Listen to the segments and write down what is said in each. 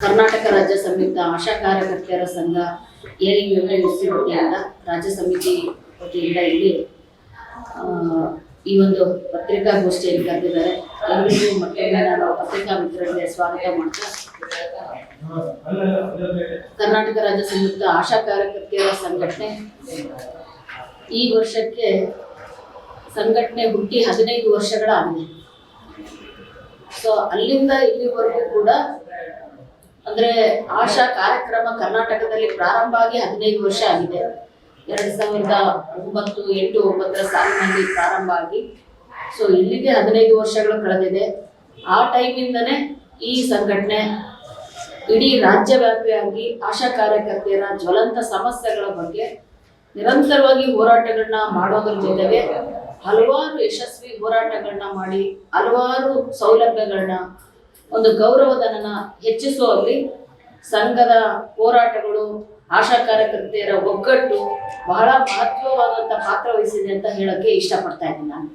ಕರ್ನಾಟಕ ರಾಜ್ಯ ಸಂಯುಕ್ತ ಆಶಾ ಕಾರ್ಯಕರ್ತೆಯರ ಸಂಘ ಏರಿಂಗ್ ಯುಸಿ ವತಿಯಿಂದ ರಾಜ್ಯ ಸಮಿತಿ ವತಿಯಿಂದ ಇಲ್ಲಿ ಈ ಒಂದು ಪತ್ರಿಕಾಗೋಷ್ಠಿಯಲ್ಲಿ ಕರೆದಿದ್ದಾರೆ. ಎಲ್ಲರಿಗೂ ಮತ್ತೊಮ್ಮೆ ನಾನು ಪತ್ರಿಕಾ ಮಿತ್ರರಿಗೆ ಸ್ವಾಗತ ಮಾಡ್ತಾ ಕರ್ನಾಟಕ ರಾಜ್ಯ ಸಂಯುಕ್ತ ಆಶಾ ಕಾರ್ಯಕರ್ತೆಯರ ಸಂಘಟನೆ ಈ ವರ್ಷಕ್ಕೆ ಸಂಘಟನೆ ಹುಟ್ಟಿ ಹದಿನೈದು ವರ್ಷಗಳಾಗಿದೆ. ಸೊ ಅಲ್ಲಿಂದ ಇಲ್ಲಿವರೆಗೂ ಕೂಡ ಅಂದ್ರೆ ಆಶಾ ಕಾರ್ಯಕ್ರಮ ಕರ್ನಾಟಕದಲ್ಲಿ ಪ್ರಾರಂಭ ಆಗಿ ಹದಿನೈದು ವರ್ಷ ಆಗಿದೆ. ಎರಡ್ ಸಾವಿರದ ಒಂಬತ್ತು, ಎಂಟು, ಒಂಬತ್ತರ ಸಾಲಿನಲ್ಲಿ ಪ್ರಾರಂಭ ಆಗಿ. ಸೊ ಇಲ್ಲಿಗೆ ಹದಿನೈದು ವರ್ಷಗಳು ಕಳೆದಿದೆ. ಆ ಟೈಮಿಂದನೇ ಈ ಸಂಘಟನೆ ಇಡೀ ರಾಜ್ಯವ್ಯಾಪಿಯಾಗಿ ಆಶಾ ಕಾರ್ಯಕರ್ತೆಯರ ಜ್ವಲಂತ ಸಮಸ್ಯೆಗಳ ಬಗ್ಗೆ ನಿರಂತರವಾಗಿ ಹೋರಾಟಗಳನ್ನ ಮಾಡೋದ್ರ ಜೊತೆಗೆ ಹಲವಾರು ಯಶಸ್ವಿ ಹೋರಾಟಗಳನ್ನ ಮಾಡಿ, ಹಲವಾರು ಸೌಲಭ್ಯಗಳನ್ನ ಒಂದು ಗೌರವಧನನ ಹೆಚ್ಚಿಸುವಲ್ಲಿ ಸಂಘದ ಹೋರಾಟಗಳು, ಆಶಾ ಕಾರ್ಯಕರ್ತೆಯರ ಒಗ್ಗಟ್ಟು ಬಹಳ ಮಹತ್ವವಾದಂತ ಪಾತ್ರ ವಹಿಸಿದೆ ಅಂತ ಹೇಳಕ್ಕೆ ಇಷ್ಟಪಡ್ತಾ ಇದ್ದೀನಿ ನಾನು.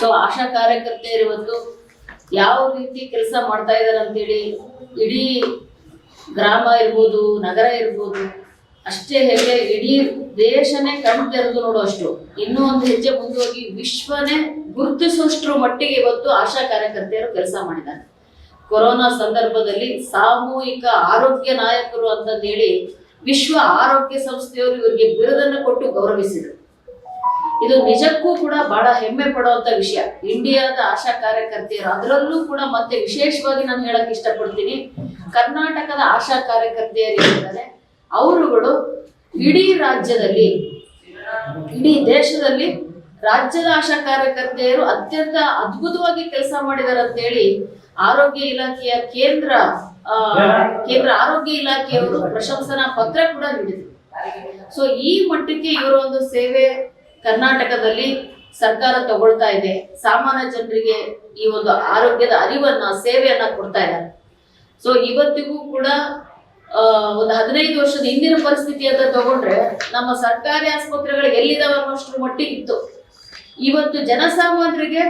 ಸೊ ಆಶಾ ಕಾರ್ಯಕರ್ತೆಯರು ಇವತ್ತು ಯಾವ ರೀತಿ ಕೆಲಸ ಮಾಡ್ತಾ ಇದ್ದಾರೆ ಅಂತೇಳಿ ಇಡೀ ಗ್ರಾಮ ಇರ್ಬೋದು, ನಗರ ಇರ್ಬೋದು ಅಷ್ಟೇ ಹೆಮ್ಮೆ ಇಡೀ ದೇಶನೇ ಕಣ್ ತೆರೆದು ನೋಡುವಷ್ಟು ಇನ್ನೂ ಒಂದು ಹೆಜ್ಜೆ ಮುಂದೆ ಹೋಗಿ ವಿಶ್ವನೇ ಗುರುತಿಸುವಷ್ಟರ ಮಟ್ಟಿಗೆ ಇವತ್ತು ಆಶಾ ಕಾರ್ಯಕರ್ತೆಯರು ಕೆಲಸ ಮಾಡಿದ್ದಾರೆ. ಕೊರೋನಾ ಸಂದರ್ಭದಲ್ಲಿ ಸಾಮೂಹಿಕ ಆರೋಗ್ಯ ನಾಯಕರು ಅಂತಂದೇಳಿ ವಿಶ್ವ ಆರೋಗ್ಯ ಸಂಸ್ಥೆಯವರು ಇವರಿಗೆ ಬಿರುದನ್ನು ಕೊಟ್ಟು ಗೌರವಿಸಿದರು. ಇದು ನಿಜಕ್ಕೂ ಕೂಡ ಬಹಳ ಹೆಮ್ಮೆ ಪಡುವಂತ ವಿಷಯ. ಇಂಡಿಯಾದ ಆಶಾ ಕಾರ್ಯಕರ್ತೆಯರು ಅದರಲ್ಲೂ ಕೂಡ ಮತ್ತೆ ವಿಶೇಷವಾಗಿ ನಾನು ಹೇಳಕ್ ಇಷ್ಟಪಡ್ತೀನಿ, ಕರ್ನಾಟಕದ ಆಶಾ ಕಾರ್ಯಕರ್ತೆಯರು ಏನಿದ್ದಾರೆ ಅವರುಗಳು ಇಡೀ ರಾಜ್ಯದಲ್ಲಿ, ಇಡೀ ದೇಶದಲ್ಲಿ ರಾಜ್ಯದ ಆಶಾ ಕಾರ್ಯಕರ್ತೆಯರು ಅತ್ಯಂತ ಅದ್ಭುತವಾಗಿ ಕೆಲಸ ಮಾಡಿದ್ದಾರೆ ಅಂತೇಳಿ ಆರೋಗ್ಯ ಇಲಾಖೆಯ ಕೇಂದ್ರ ಕೇಂದ್ರ ಆರೋಗ್ಯ ಇಲಾಖೆಯವರು ಪ್ರಶಂಸನಾ ಪತ್ರ ಕೂಡ ನೀಡಿದರು. ಸೊ ಈ ಮಟ್ಟಕ್ಕೆ ಇವರ ಒಂದು ಸೇವೆ ಕರ್ನಾಟಕದಲ್ಲಿ ಸರ್ಕಾರ ತಗೊಳ್ತಾ ಇದೆ. ಸಾಮಾನ್ಯ ಜನರಿಗೆ ಈ ಒಂದು ಆರೋಗ್ಯದ ಅರಿವನ್ನ, ಸೇವೆಯನ್ನ ಕೊಡ್ತಾ ಇದ್ದಾರೆ. ಸೊ ಇವತ್ತಿಗೂ ಕೂಡ ಒಂದು ಹದಿನೈದು ವರ್ಷದ ಹಿಂದಿನ ಪರಿಸ್ಥಿತಿ ಅಂತ ತಗೊಂಡ್ರೆ ನಮ್ಮ ಸರ್ಕಾರಿ ಆಸ್ಪತ್ರೆಗಳು ಎಲ್ಲಿದಾವೆ ಅನ್ನೋಷ್ಟ್ರ ಮಟ್ಟಿಗಿತ್ತು ಇವತ್ತು ಜನಸಾಮಾನ್ಯರಿಗೆ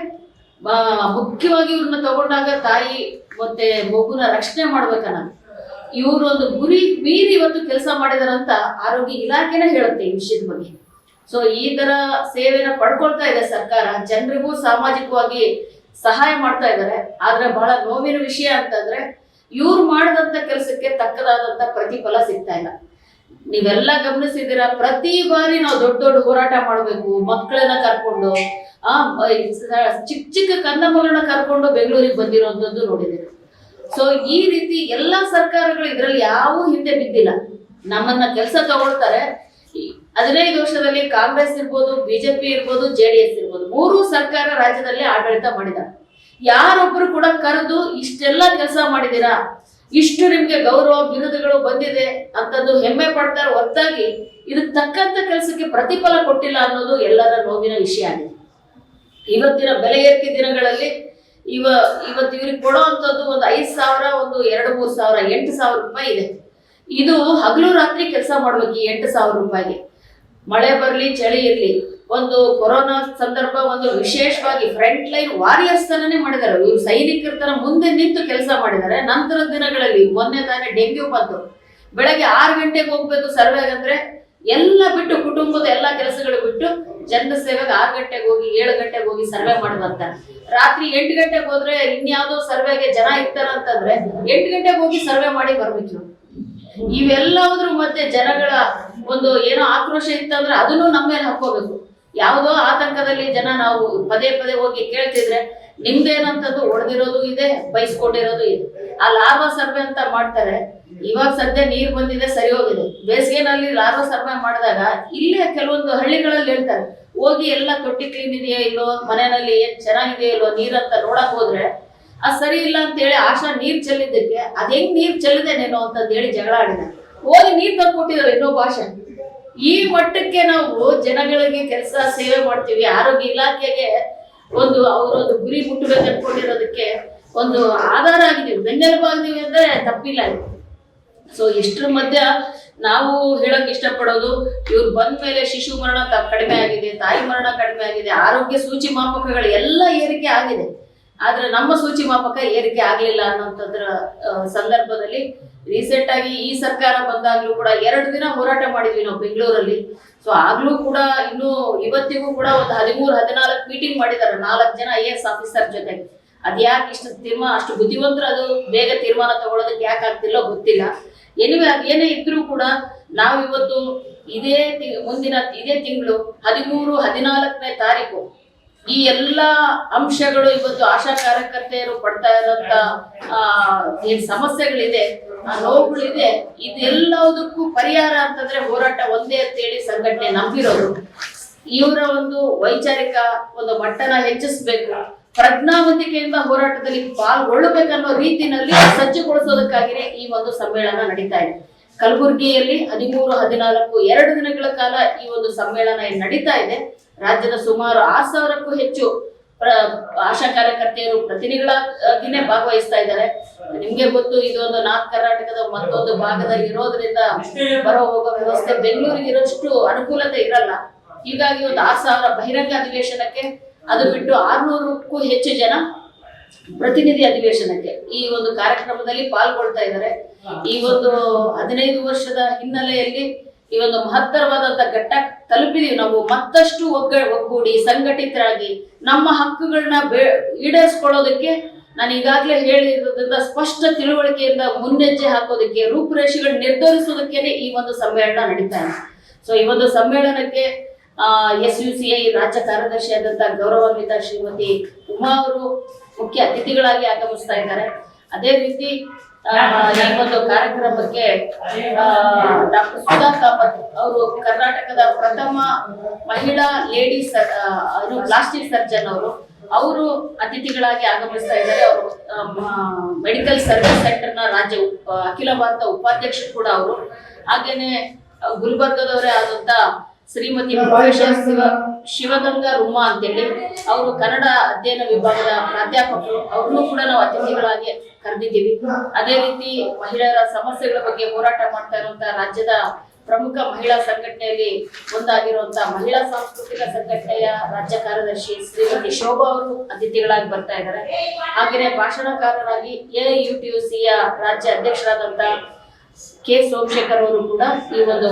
ಮುಖ್ಯವಾಗಿ ಇವ್ರನ್ನ ತಗೊಂಡಾಗ ತಾಯಿ ಮತ್ತೆ ಮಗುನ ರಕ್ಷಣೆ ಮಾಡ್ಬೇಕನ್ನ ಇವರು ಒಂದು ಗುರಿ ಮೀರಿ ಇವತ್ತು ಕೆಲಸ ಮಾಡಿದಾರಂತ ಆರೋಗ್ಯ ಇಲಾಖೆನೇ ಹೇಳುತ್ತೆ ಈ ವಿಷಯದ ಬಗ್ಗೆ. ಸೊ ಈ ತರ ಸೇವೆನ ಪಡ್ಕೊಳ್ತಾ ಇದೆ ಸರ್ಕಾರ. ಜನರಿಗೂ ಸಾಮಾಜಿಕವಾಗಿ ಸಹಾಯ ಮಾಡ್ತಾ ಇದ್ದಾರೆ ಆದ್ರೆ ಬಹಳ ನೋವಿನ ವಿಷಯ ಅಂತಂದ್ರೆ ಇವ್ರು ಮಾಡಿದಂತ ಕೆಲಸಕ್ಕೆ ತಕ್ಕದಾದಂತ ಪ್ರತಿಫಲ ಸಿಗ್ತಾ ಇಲ್ಲ. ನೀವೆಲ್ಲ ಗಮನಿಸಿದಿರ ಪ್ರತಿ ಬಾರಿ ನಾವು ದೊಡ್ಡ ದೊಡ್ಡ ಹೋರಾಟ ಮಾಡಬೇಕು ಮಕ್ಕಳನ್ನ ಕರ್ಕೊಂಡು, ಆ ಚಿಕ್ಕ ಚಿಕ್ಕ ಕಂದ ಮಗಳನ್ನ ಕರ್ಕೊಂಡು ಬೆಂಗಳೂರಿಗೆ ಬಂದಿರೋದ್ದು ನೋಡಿದ್ದೀರಿ. ಸೊ ಈ ರೀತಿ ಎಲ್ಲಾ ಸರ್ಕಾರಗಳು ಇದರಲ್ಲಿ ಯಾವ ಹಿಂದೆ ಬಿದ್ದಿಲ್ಲ. ನಮ್ಮನ್ನ ಕೆಲಸ ತಗೊಳ್ತಾರೆ. ಹದಿನೈದು ವರ್ಷದಲ್ಲಿ ಕಾಂಗ್ರೆಸ್ ಇರ್ಬೋದು, ಬಿಜೆಪಿ ಇರ್ಬೋದು, ಜೆ ಡಿ ಎಸ್ ಇರ್ಬೋದು, ಮೂರು ಸರ್ಕಾರ ರಾಜ್ಯದಲ್ಲಿ ಆಡಳಿತ ಮಾಡಿದ್ದಾರೆ. ಯಾರೊಬ್ರು ಕೂಡ ಕರೆದು ಇಷ್ಟೆಲ್ಲ ಕೆಲಸ ಮಾಡಿದೀರಾ ಇಷ್ಟು ನಿಮ್ಗೆ ಗೌರವ, ಬಿರುದುಗಳು ಬಂದಿದೆ ಅಂತಂದು ಹೆಮ್ಮೆ ಪಡ್ತಾರೆ. ಹೊರತಾಗಿ ಇದಕ್ಕೆ ತಕ್ಕಂತ ಕೆಲಸಕ್ಕೆ ಪ್ರತಿಫಲ ಕೊಟ್ಟಿಲ್ಲ ಅನ್ನೋದು ಎಲ್ಲರ ನೋವಿನ ವಿಷಯ ಆಗಿದೆ ಇವತ್ತಿನ ಬೆಲೆ ಏರಿಕೆ ದಿನಗಳಲ್ಲಿ ಇವ, ಇವತ್ತು ಇವ್ರಿಗೆ ಕೊಡೋ ಅಂಥದ್ದು ಒಂದು ಐದು ಸಾವಿರ, ಒಂದು ಎರಡು ಮೂರು ಸಾವಿರ, ಎಂಟು ಸಾವಿರ ರೂಪಾಯಿ ಇದೆ. ಇದು ಹಗಲು ರಾತ್ರಿ ಕೆಲಸ ಮಾಡ್ಬೇಕು ಈ ಎಂಟು ಸಾವಿರ ರೂಪಾಯಿಗೆ. ಮಳೆ ಬರಲಿ, ಚಳಿ ಇರಲಿ ಒಂದು ಕೊರೋನಾ ಸಂದರ್ಭ ಒಂದು ವಿಶೇಷವಾಗಿ ಫ್ರಂಟ್ ಲೈನ್ ವಾರಿಯರ್ಸ್ ತರನೇ ಮಾಡಿದ್ದಾರೆ. ಇವರು ಸೈನಿಕರ ತರ ಮುಂದೆ ನಿಂತು ಕೆಲಸ ಮಾಡಿದ್ದಾರೆ. ನಂತರದ ದಿನಗಳಲ್ಲಿ ಮೊನ್ನೆ ತಾನೇ ಡೆಂಗ್ಯೂ ಬಂತು. ಬೆಳಗ್ಗೆ ಆರು ಗಂಟೆಗೆ ಹೋಗ್ಬೇಕು ಸರ್ವೆಗೆ ಅಂದ್ರೆ ಎಲ್ಲ ಬಿಟ್ಟು ಕುಟುಂಬದ ಎಲ್ಲ ಕೆಲಸಗಳು ಬಿಟ್ಟು ಜನರ ಸೇವೆಗೆ ಆರು ಗಂಟೆಗೆ ಹೋಗಿ, ಏಳು ಗಂಟೆಗೆ ಹೋಗಿ ಸರ್ವೆ ಮಾಡಿ ಬರ್ತಾರೆ ರಾತ್ರಿ ಎಂಟು ಗಂಟೆಗೆ ಹೋದ್ರೆ ಇನ್ಯಾವುದೋ ಸರ್ವೆಗೆ ಜನ ಇರ್ತಾರ ಅಂತಂದ್ರೆ ಎಂಟು ಗಂಟೆಗೆ ಹೋಗಿ ಸರ್ವೆ ಮಾಡಿ ಬರ್ಬೇಕು. ಇವೆಲ್ಲದ್ರ ಮಧ್ಯೆ ಜನಗಳ ಒಂದು ಏನೋ ಆಕ್ರೋಶ ಇತ್ತಂದ್ರೆ ಅದನ್ನು ನಮ್ಮ ಮೇಲೆ ಹಾಕೋಬೇಕು ಯಾವುದೋ ಆತಂಕದಲ್ಲಿ ಜನ ನಾವು ಪದೇ ಪದೇ ಹೋಗಿ ಕೇಳ್ತಿದ್ರೆ ನಿಮ್ದೇನಂತದ್ದು ಹೊಡೆದಿರೋದು ಇದೆ ಬೈಸ್ಕೊಂಡಿರೋದು ಇದೆ. ಆ ಲಾರ್ವ ಸರ್ವೆ ಅಂತ ಮಾಡ್ತಾರೆ. ಇವಾಗ ಸದ್ಯ ನೀರ್ ಬಂದಿದೆ, ಸರಿ ಹೋಗಿದೆ. ಬೇಸಿಗೆನಲ್ಲಿ ಲಾರ್ವ ಸರ್ವೆ ಮಾಡಿದಾಗ ಇಲ್ಲೇ ಕೆಲವೊಂದು ಹಳ್ಳಿಗಳಲ್ಲಿ ಹೇಳ್ತಾರೆ, ಹೋಗಿ ಎಲ್ಲ ತೊಟ್ಟಿ ಕ್ಲೀನ್ ಇದೆಯಾ ಇಲ್ಲೋ, ಮನೆಯಲ್ಲಿ ಏನ್ ಚೆನ್ನಾಗಿದೆಯೋ ಇಲ್ಲೋ ನೀರಂತ ನೋಡಕ್ ಹೋದ್ರೆ, ಆ ಸರಿ ಇಲ್ಲ ಅಂತ ಹೇಳಿ ಆಶಾ ನೀರ್ ಚೆಲ್ಲಿದ್ದಕ್ಕೆ, ಅದ್ ಹೆಂಗ್ ನೀರ್ ಚೆಲ್ಲಿದೆ ನೀನು ಹೇಳಿ ಜಗಳ ಆಡಿದ. ಹೋಗಿ ನೀರ್ ತಂದು ಕೊಟ್ಟಿದ್ರು ಇನ್ನೊಬ್ಬ ಆಶಾ. ಈ ಮಟ್ಟಕ್ಕೆ ನಾವು ಜನಗಳಿಗೆ ಕೆಲಸ ಸೇವೆ ಮಾಡ್ತೀವಿ. ಆರೋಗ್ಯ ಇಲಾಖೆಗೆ ಒಂದು ಅವರೊಂದು ಗುರಿ ಮುಟ್ಟಬೇಕು ಅನ್ಕೊಂಡಿರೋದಕ್ಕೆ ಒಂದು ಆಧಾರ ಆಗಿದ್ದೀವಿ ಬೆನ್ನೆಲುಬು ಆಗಿದ್ದೀವಿ ಅಂದ್ರೆ ತಪ್ಪಿಲ್ಲ ಸೊ ಇಷ್ಟರ ಮಧ್ಯ ನಾವು ಹೇಳಕ್ ಇಷ್ಟಪಡೋದು, ಇವ್ರು ಬಂದ ಮೇಲೆ ಶಿಶು ಮರಣ ಕಡಿಮೆ ಆಗಿದೆ, ತಾಯಿ ಮರಣ ಕಡಿಮೆ ಆಗಿದೆ, ಆರೋಗ್ಯ ಸೂಚಿ ಮಾಪಕಗಳು ಎಲ್ಲ ಏರಿಕೆ ಆಗಿದೆ. ಆದ್ರೆ ನಮ್ಮ ಸೂಚಿ ಮಾಪಕ ಏರಿಕೆ ಆಗ್ಲಿಲ್ಲ ಅನ್ನೋಂಥದ್ರ ಸಂದರ್ಭದಲ್ಲಿ ರೀಸೆಂಟ್ ಆಗಿ ಈ ಸರ್ಕಾರ ಬಂದಾಗ್ಲೂ ಕೂಡ ಎರಡು ದಿನ ಹೋರಾಟ ಮಾಡಿದ್ವಿ ನಾವು ಬೆಂಗಳೂರಲ್ಲಿ. ಸೊ ಆಗ್ಲೂ ಕೂಡ ಇನ್ನು ಇವತ್ತಿಗೂ ಕೂಡ ಒಂದು ಹದಿಮೂರು, ಹದಿನಾಲ್ಕು ಮೀಟಿಂಗ್ ಮಾಡಿದ್ದಾರೆ ನಾಲ್ಕು ಜನ ಐ ಎಸ್ ಆಫೀಸರ್ ಜೊತೆ. ಅದ್ಯಾಕೆ ಇಷ್ಟು ತೀರ್ಮಾನ ಅಷ್ಟು ಬುದ್ಧಿವಂತರು ಅದು ಬೇಗ ತೀರ್ಮಾನ ತಗೊಳ್ಳೋದಕ್ಕೆ ಯಾಕೆ ಆಗ್ತಿಲ್ಲ ಗೊತ್ತಿಲ್ಲ. ಎನಿವೆ ಅದೇನೇ ಇದ್ರೂ ಕೂಡ ನಾವು ಇವತ್ತು ಇದೇ ಮುಂದಿನ, ಇದೇ ತಿಂಗಳು ಹದಿಮೂರು, ಹದಿನಾಲ್ಕನೇ ತಾರೀಕು ಈ ಎಲ್ಲ ಅಂಶಗಳು ಇವತ್ತು ಆಶಾ ಕಾರ್ಯಕರ್ತೆಯರು ಪಡ್ತಾ ಇರೋಂತ, ಆ, ಏನ್ ಸಮಸ್ಯೆಗಳಿದೆ, ಆ ನೋವುಗಳಿದೆ, ಇದೆಲ್ಲದಕ್ಕೂ ಪರಿಹಾರ ಅಂತಂದ್ರೆ ಹೋರಾಟ ಒಂದೇ ಅಂತ ಹೇಳಿ ಸಂಘಟನೆ ನಂಬಿರೋದು. ಇವರ ಒಂದು ವೈಚಾರಿಕ ಒಂದು ಮಟ್ಟನ ಹೆಚ್ಚಿಸ್ಬೇಕು. ಪ್ರಜ್ಞಾವಂತಿಕೆಯಿಂದ ಹೋರಾಟದಲ್ಲಿ ಪಾಲ್ಗೊಳ್ಳಬೇಕನ್ನೋ ರೀತಿನಲ್ಲಿ ಸಜ್ಜುಗೊಳಿಸೋದಕ್ಕಾಗಿಯೇ ಈ ಒಂದು ಸಮ್ಮೇಳನ ನಡೀತಾ ಇದೆ. ಕಲಬುರಗಿಯಲ್ಲಿ ಹದಿಮೂರು, ಹದಿನಾಲ್ಕು, ಎರಡು ದಿನಗಳ ಕಾಲ ಈ ಒಂದು ಸಮ್ಮೇಳನ ನಡೀತಾ ಇದೆ. ರಾಜ್ಯದ ಸುಮಾರು ಆರು ಸಾವಿರಕ್ಕೂ ಹೆಚ್ಚು ಆಶಾ ಕಾರ್ಯಕರ್ತೆಯರು ಪ್ರತಿನಿಧಿಗಳಾಗಿನೇ ಭಾಗವಹಿಸ್ತಾ ಇದ್ದಾರೆ. ನಿಮ್ಗೆ ಗೊತ್ತು ಇದೊಂದು ನಾರ್ತ್ ಕರ್ನಾಟಕದ ಮತ್ತೊಂದು ಭಾಗದಲ್ಲಿ ಇರೋದ್ರಿಂದ ಬರೋ ಹೋಗೋ ವ್ಯವಸ್ಥೆ ಬೆಂಗಳೂರಿಗೆ ಇರೋಷ್ಟು ಅನುಕೂಲತೆ ಇರಲ್ಲ. ಹೀಗಾಗಿ ಒಂದು ಆರು ಸಾವಿರ ಬಹಿರಂಗ ಅಧಿವೇಶನಕ್ಕೆ ಅದು ಬಿಟ್ಟು ಆರ್ನೂರಕ್ಕೂ ಹೆಚ್ಚು ಜನ ಪ್ರತಿನಿಧಿ ಅಧಿವೇಶನಕ್ಕೆ ಈ ಒಂದು ಕಾರ್ಯಕ್ರಮದಲ್ಲಿ ಪಾಲ್ಗೊಳ್ತಾ ಇದ್ದಾರೆ. ಈ ಒಂದು ಹದಿನೈದು ವರ್ಷದ ಹಿನ್ನೆಲೆಯಲ್ಲಿ ಈ ಒಂದು ಮಹತ್ತರವಾದಂತ ಘಟ್ಟ ತಲುಪಿದೀವಿ ನಾವು. ಮತ್ತಷ್ಟು ಒಗ್ಗ, ಒಗ್ಗೂಡಿ, ಸಂಘಟಿತರಾಗಿ ನಮ್ಮ ಹಕ್ಕುಗಳನ್ನ ಈಡೇರಿಸ್ಕೊಳ್ಳೋದಕ್ಕೆ ನಾನು ಈಗಾಗಲೇ ಹೇಳಿರೋದ್ರಿಂದ ಸ್ಪಷ್ಟ ತಿಳುವಳಿಕೆಯಿಂದ ಮುನ್ನೆಜ್ಜೆ ಹಾಕೋದಕ್ಕೆ, ರೂಪುರೇಷೆಗಳು ನಿರ್ಧರಿಸೋದಕ್ಕೇನೆ ಈ ಒಂದು ಸಮ್ಮೇಳನ ನಡೀತಾ ಇದೆ. ಸೊ ಈ ಒಂದು ಸಮ್ಮೇಳನಕ್ಕೆ ಎಸ್ ಯು ಸಿ ಐ ರಾಜ್ಯ ಕಾರ್ಯದರ್ಶಿಯಾದಂತಹ ಗೌರವಾನ್ವಿತ ಶ್ರೀಮತಿ ಉಮಾ ಅವರು ಮುಖ್ಯ ಅತಿಥಿಗಳಾಗಿ ಆಗಮಿಸ್ತಾ ಇದ್ದಾರೆ. ಅದೇ ರೀತಿ ಈ ಒಂದು ಕಾರ್ಯಕ್ರಮಕ್ಕೆ ಡಾಕ್ಟರ್ ಸುಧಾ ಕಾಮತ್ ಅವರು ಕರ್ನಾಟಕದ ಪ್ರಥಮ ಮಹಿಳಾ ಲೇಡಿ ಪ್ಲಾಸ್ಟಿಕ್ ಸರ್ಜನ್ ಅವರು ಅವರು ಅತಿಥಿಗಳಾಗಿ ಆಗಮಿಸ್ತಾ ಇದ್ದಾರೆ. ಅವರು ಮೆಡಿಕಲ್ ಸರ್ವಿಸ್ ಸೆಂಟರ್ನ ರಾಜ್ಯ ಅಖಿಲ ಭಾರತ ಉಪಾಧ್ಯಕ್ಷರು ಕೂಡ ಅವರು. ಹಾಗೇನೆ, ಗುಲ್ಬರ್ಗದವರೇ ಆದಂತ ಶ್ರೀಮತಿ ಪ್ರೊಫೆಸರ್ ಶಿವ ಶಿವಗಂಗಾ ರುಮಾ ಅಂತೇಳಿ ಅವರು ಕನ್ನಡ ಅಧ್ಯಯನ ವಿಭಾಗದ ಪ್ರಾಧ್ಯಾಪಕರು. ಅವ್ರನ್ನೂ ಕೂಡ ನಾವು ಅತಿಥಿಗಳಾಗಿ ಕರೆದಿದ್ದೀವಿ. ಅದೇ ರೀತಿ ಮಹಿಳೆಯರ ಸಮಸ್ಯೆಗಳ ಬಗ್ಗೆ ಹೋರಾಟ ಮಾಡ್ತಾ ಇರುವಂತ ರಾಜ್ಯದ ಪ್ರಮುಖ ಮಹಿಳಾ ಸಂಘಟನೆಯಲ್ಲಿ ಒಂದಾಗಿರುವಂತಹ ಮಹಿಳಾ ಸಾಂಸ್ಕೃತಿಕ ಸಂಘಟನೆಯ ರಾಜ್ಯ ಕಾರ್ಯದರ್ಶಿ ಶ್ರೀಮತಿ ಶೋಭಾ ಅವರು ಅತಿಥಿಗಳಾಗಿ ಬರ್ತಾ ಇದ್ದಾರೆ. ಹಾಗೆಯೇ ಭಾಷಣಕಾರರಾಗಿ ಎ ಯು ಟಿ ಯು ಸಿಯ ರಾಜ್ಯ ಅಧ್ಯಕ್ಷರಾದಂತಹ ಕೆ ಸೋಮಶೇಖರ್ ಅವರು ಕೂಡ ಈ ಒಂದು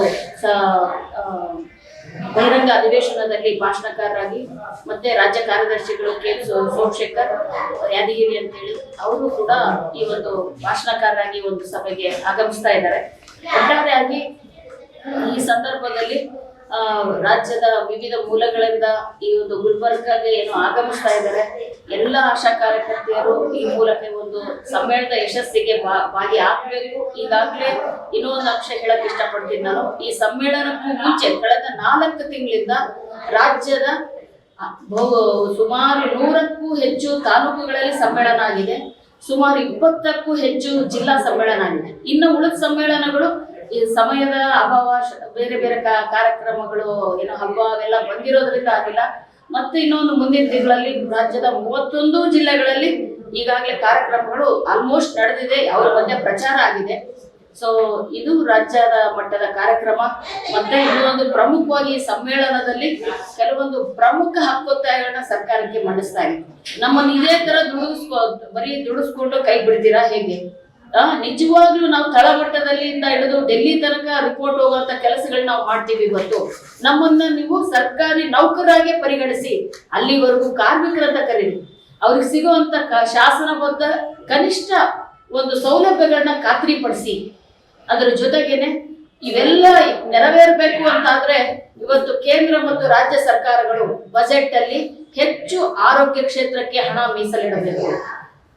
ಬಹಿರಂಗ ಅಧಿವೇಶನದಲ್ಲಿ ಭಾಷಣಕಾರರಾಗಿ ಮತ್ತೆ ರಾಜ್ಯ ಕಾರ್ಯದರ್ಶಿಗಳು ಕೆ ಸೋಮಶೇಖರ್, ಯಾದಗಿರಿ ಅಂತೇಳಿ ಅವರು ಕೂಡ ಈ ಒಂದು ಭಾಷಣಕಾರರಾಗಿ ಒಂದು ಸಭೆಗೆ ಆಗಮಿಸ್ತಾ ಇದ್ದಾರೆ. ಒಟ್ಟಾರೆಯಾಗಿ ಈ ಸಂದರ್ಭದಲ್ಲಿ ರಾಜ್ಯದ ವಿವಿಧ ಮೂಲಗಳಿಂದ ಈ ಒಂದು ಗುಲ್ಬರ್ಗಾಗೆ ಏನು ಆಗಮಿಸ್ತಾ ಇದ್ದಾರೆ. ಎಲ್ಲ ಆಶಾ ಕಾರ್ಯಕರ್ತೆಯರು ಈ ಮೂಲಕ ಒಂದು ಸಮ್ಮೇಳನದ ಯಶಸ್ಸಿಗೆ ಭಾಗಿ ಆಗ್ಬೇಕು. ಈಗಾಗಲೇ ಇನ್ನೊಂದು ಅಂಶ ಹೇಳಕ್ ಇಷ್ಟಪಡ್ತೀನಿ ನಾನು. ಈ ಸಮ್ಮೇಳನಕ್ಕೂ ಮುಂಚೆ ಕಳೆದ ನಾಲ್ಕು ತಿಂಗಳಿಂದ ರಾಜ್ಯದ ಸುಮಾರು ನೂರಕ್ಕೂ ಹೆಚ್ಚು ತಾಲೂಕುಗಳಲ್ಲಿ ಸಮ್ಮೇಳನ ಆಗಿದೆ. ಸುಮಾರು ಇಪ್ಪತ್ತಕ್ಕೂ ಹೆಚ್ಚು ಜಿಲ್ಲಾ ಸಮ್ಮೇಳನ ಆಗಿದೆ. ಇನ್ನು ಉಳಿದ ಸಮ್ಮೇಳನಗಳು ಈ ಸಮಯದ ಅಭಾವ ಬೇರೆ ಬೇರೆ ಕಾರ್ಯಕ್ರಮಗಳು ಏನೋ ಹಬ್ಬ ಅವೆಲ್ಲ ಬಂದಿರೋದ್ರಿಂದ ಆಗಿಲ್ಲ. ಮತ್ತೆ ಇನ್ನೊಂದು ಮುಂದಿನ ದಿನಗಳಲ್ಲಿ ರಾಜ್ಯದ ಮೂವತ್ತೊಂದು ಜಿಲ್ಲೆಗಳಲ್ಲಿ ಈಗಾಗಲೇ ಕಾರ್ಯಕ್ರಮಗಳು ಆಲ್ಮೋಸ್ಟ್ ನಡೆದಿದೆ, ಅವರ ಮಧ್ಯೆ ಪ್ರಚಾರ ಆಗಿದೆ. ಸೊ ಇದು ರಾಜ್ಯದ ಮಟ್ಟದ ಕಾರ್ಯಕ್ರಮ. ಮತ್ತೆ ಇನ್ನೊಂದು ಪ್ರಮುಖವಾಗಿ ಸಮ್ಮೇಳನದಲ್ಲಿ ಕೆಲವೊಂದು ಪ್ರಮುಖ ಹಕ್ಕೊತ್ತಾಯಗಳನ್ನ ಸರ್ಕಾರಕ್ಕೆ ಮಂಡಿಸ್ತಾ ಇದೆ. ನಮ್ಮನ್ನು ಇದೇ ತರ ದುಡಿಸ್ಕೊ ಬರೀ ದುಡಿಸ್ಕೊಂಡು ಕೈ ಬಿಡ್ತೀರಾ ಹೇಗೆ? ನಿಜವಾಗ್ಲೂ ನಾವು ತಳಮಟ್ಟದಲ್ಲಿಂದ ಹಿಡಿದು ಡೆಲ್ಲಿ ತನಕ ರಿಪೋರ್ಟ್ ಹೋಗುವಂತ ಕೆಲಸಗಳನ್ನ ನಾವು ಮಾಡ್ತೀವಿ ಇವತ್ತು ನಮ್ಮನ್ನ ನೀವು ಸರ್ಕಾರಿ ನೌಕರರಾಗೆ ಪರಿಗಣಿಸಿ, ಅಲ್ಲಿವರೆಗೂ ಕಾರ್ಮಿಕರಂತ ಕರೀರಿ. ಅವ್ರಿಗೆ ಸಿಗುವಂತ ಶಾಸನಬದ್ಧ ಕನಿಷ್ಠ ಒಂದು ಸೌಲಭ್ಯಗಳನ್ನ ಖಾತ್ರಿಪಡಿಸಿ. ಅದರ ಜೊತೆಗೇನೆ ಇವೆಲ್ಲ ನೆರವೇರಬೇಕು ಅಂತಾದ್ರೆ ಇವತ್ತು ಕೇಂದ್ರ ಮತ್ತು ರಾಜ್ಯ ಸರ್ಕಾರಗಳು ಬಜೆಟ್ ಅಲ್ಲಿ ಹೆಚ್ಚು ಆರೋಗ್ಯ ಕ್ಷೇತ್ರಕ್ಕೆ ಹಣ ಮೀಸಲಿಡಬೇಕು.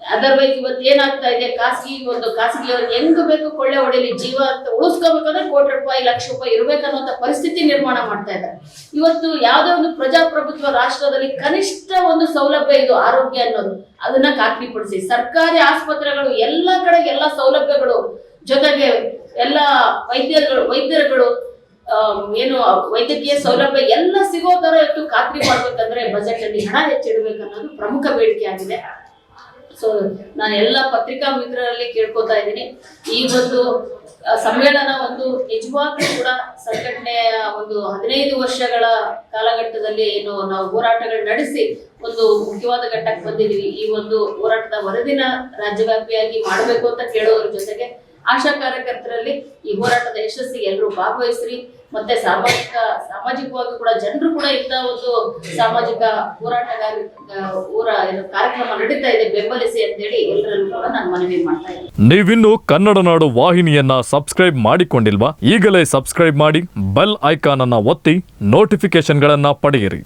ಅದರ್ವೈಸ್ ಇವತ್ತು ಏನಾಗ್ತಾ ಇದೆ? ಖಾಸಗಿ ಒಂದು ಖಾಸಗಿಯವ್ರಿಗೆ ಹೆಂಗ್ ಬೇಕು ಕೊಳ್ಳೆ ಹೊಡೆಯಲಿ? ಜೀವ ಅಂತ ಉಳಿಸ್ಕೋಬೇಕಂದ್ರೆ ಕೋಟಿ ರೂಪಾಯಿ, ಲಕ್ಷ ರೂಪಾಯಿ ಇರ್ಬೇಕನ್ನುವಂತ ಪರಿಸ್ಥಿತಿ ನಿರ್ಮಾಣ ಮಾಡ್ತಾ ಇದ್ದಾರೆ. ಇವತ್ತು ಯಾವುದೇ ಒಂದು ಪ್ರಜಾಪ್ರಭುತ್ವ ರಾಷ್ಟ್ರದಲ್ಲಿ ಕನಿಷ್ಠ ಒಂದು ಸೌಲಭ್ಯ ಇದು ಆರೋಗ್ಯ ಅನ್ನೋದು. ಅದನ್ನ ಖಾತ್ರಿಪಡಿಸಿ. ಸರ್ಕಾರಿ ಆಸ್ಪತ್ರೆಗಳು ಎಲ್ಲ ಕಡೆ ಎಲ್ಲ ಸೌಲಭ್ಯಗಳು ಜೊತೆಗೆ ಎಲ್ಲ ವೈದ್ಯರುಗಳು ವೈದ್ಯರುಗಳು ಏನು ವೈದ್ಯಕೀಯ ಸೌಲಭ್ಯ ಎಲ್ಲ ಸಿಗೋ ತರ ಇಟ್ಟು ಖಾತ್ರಿ ಮಾಡ್ಬೇಕಂದ್ರೆ ಬಜೆಟ್ ಅಲ್ಲಿ ಹಣ ಹೆಚ್ಚಿಡ್ಬೇಕನ್ನೋದು ಪ್ರಮುಖ ಬೇಡಿಕೆ ಆಗಿದೆ. ಸೊ ನಾನು ಎಲ್ಲ ಪತ್ರಿಕಾ ಮಿತ್ರರಲ್ಲಿ ಕೇಳ್ಕೊತಾ ಇದ್ದೀನಿ. ಈ ಒಂದು ಸಮ್ಮೇಳನ ಒಂದು ನಿಜವಾಗ್ಲೂ ಕೂಡ ಸಂಘಟನೆಯ ಒಂದು ಹದಿನೈದು ವರ್ಷಗಳ ಕಾಲಘಟ್ಟದಲ್ಲಿ ಏನು ನಾವು ಹೋರಾಟಗಳು ನಡೆಸಿ ಒಂದು ಮುಖ್ಯವಾದ ಘಟ್ಟಕ್ಕೆ ಬಂದಿದ್ದೀವಿ. ಈ ಒಂದು ಹೋರಾಟದ ವರದಿನ ರಾಜ್ಯವ್ಯಾಪಿಯಾಗಿ ಮಾಡಬೇಕು ಅಂತ ಕೇಳೋದ್ರ ಜೊತೆಗೆ ಆಶಾ ಕಾರ್ಯಕರ್ತರಲ್ಲಿ ಈ ಹೋರಾಟದ ಯಶಸ್ಸಿಗೆ ಎಲ್ಲರೂ ಭಾಗವಹಿಸ್ರಿ. ಮತ್ತೆ ಸಾಮಾಜಿಕ, ಸಾಮಾಜಿಕವಾಗಿ ಕೂಡ ಜನರು ಕೂಡ ಇಂಥ ಒಂದು ಸಾಮಾಜಿಕ ಹೋರಾಟಗಾರ ಹೋರ ಕಾರ್ಯಕ್ರಮ ನಡೀತಾ ಇದೆ, ಬೆಂಬಲಿಸಿ ಅಂತೇಳಿ ಎಲ್ಲರಲ್ಲೂ ಕೂಡ ನಾನು ಮನವಿ ಮಾಡ್ತಾ ಇದ್ದೀನಿ. ನೀವಿನ್ನು ಕನ್ನಡ ನಾಡು ವಾಹಿನಿಯನ್ನ ಸಬ್ಸ್ಕ್ರೈಬ್ ಮಾಡಿಕೊಂಡಿಲ್ವಾ? ಈಗಲೇ ಸಬ್ಸ್ಕ್ರೈಬ್ ಮಾಡಿ, ಬೆಲ್ ಐಕಾನ್ ಅನ್ನ ಒತ್ತಿ ನೋಟಿಫಿಕೇಶನ್ಗಳನ್ನ ಪಡೆಯಿರಿ.